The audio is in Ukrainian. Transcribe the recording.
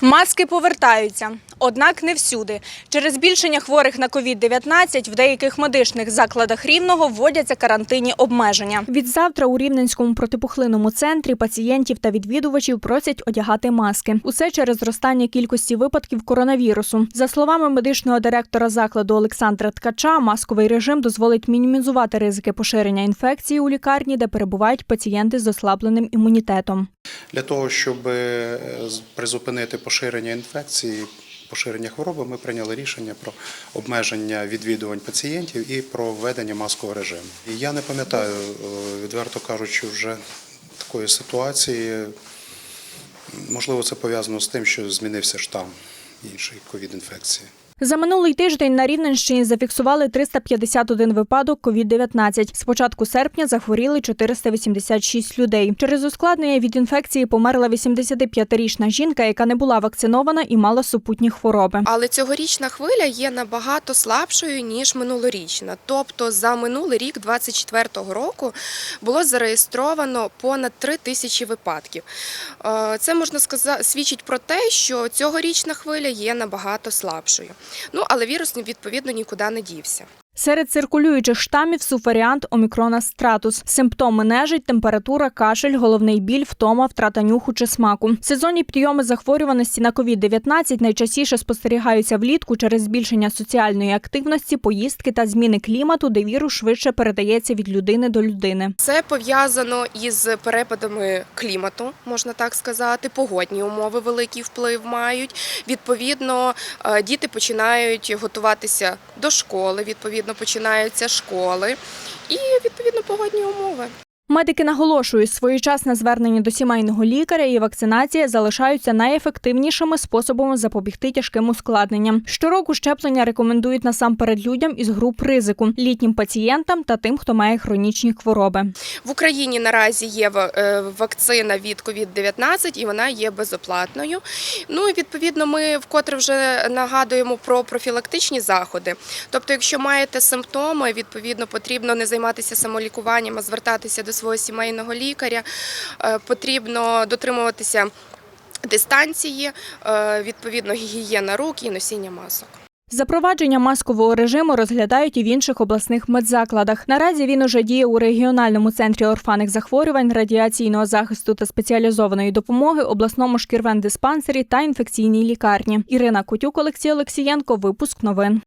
Маски повертаються, однак не всюди. Через збільшення хворих на COVID-19 в деяких медичних закладах Рівного вводяться карантинні обмеження. Відзавтра у Рівненському протипухлинному центрі пацієнтів та відвідувачів просять одягати маски. Усе через зростання кількості випадків коронавірусу. За словами медичного директора закладу Олександра Ткача, масковий режим дозволить мінімізувати ризики поширення інфекції у лікарні, де перебувають пацієнти з ослабленим імунітетом. Для того, щоб е, призупинити поширення інфекції, поширення хвороби, ми прийняли рішення про обмеження відвідувань пацієнтів і про введення маскового режиму. Я не пам'ятаю, е, відверто кажучи, вже такої ситуації. Можливо, це пов'язано з тим, що змінився штам іншої ковід-інфекції. За минулий тиждень на Рівненщині зафіксували 351 випадок COVID-19. З початку серпня захворіли 486 людей. Через ускладнення від інфекції померла 85-річна жінка, яка не була вакцинована і мала супутні хвороби. Але цьогорічна хвиля є набагато слабшою ніж минулорічна. Тобто за минулий рік, 24-го року, було зареєстровано понад 3 тисячі випадків. Е, Це можна сказати свідчить про те, що цьогорічна хвиля є набагато слабшою. Ну але вірус відповідно нікуди не дівся. Серед циркулюючих штамів субваріант омікрона стратус. Симптоми нежить, температура, кашель, головний біль, втома, втрата нюху чи смаку. Сезонні підйоми захворюваності на COVID-19 найчастіше спостерігаються влітку через збільшення соціальної активності, поїздки та зміни клімату, де вірус швидше передається від людини до людини. Це пов'язано із перепадами клімату, можна так сказати. Погодні умови великий вплив мають. Відповідно, е, діти починають готуватися до школи, відповідно, починаються школи і відповідно погодні умови. Медики наголошують, своєчасне звернення до сімейного лікаря і вакцинація залишаються найефективнішими способами запобігти тяжким ускладненням. Щороку щеплення рекомендують насамперед людям із груп ризику, літнім пацієнтам та тим, хто має хронічні хвороби. В Україні наразі є е, вакцина від COVID-19 і вона є безоплатною. Ну і відповідно ми вкотре вже нагадуємо про профілактичні заходи. Тобто, якщо маєте симптоми, відповідно потрібно не займатися самолікуванням, а звертатися до свого сімейного лікаря. Е, Потрібно дотримуватися дистанції, е, відповідно гігієна рук і носіння масок. Запровадження маскового режиму розглядають і в інших обласних медзакладах. Наразі він уже діє у регіональному центрі орфанних захворювань, радіаційного захисту та спеціалізованої допомоги, обласному шкірвендиспансері та інфекційній лікарні. Ірина Котюк, Олексій Олексієнко. Випуск новин.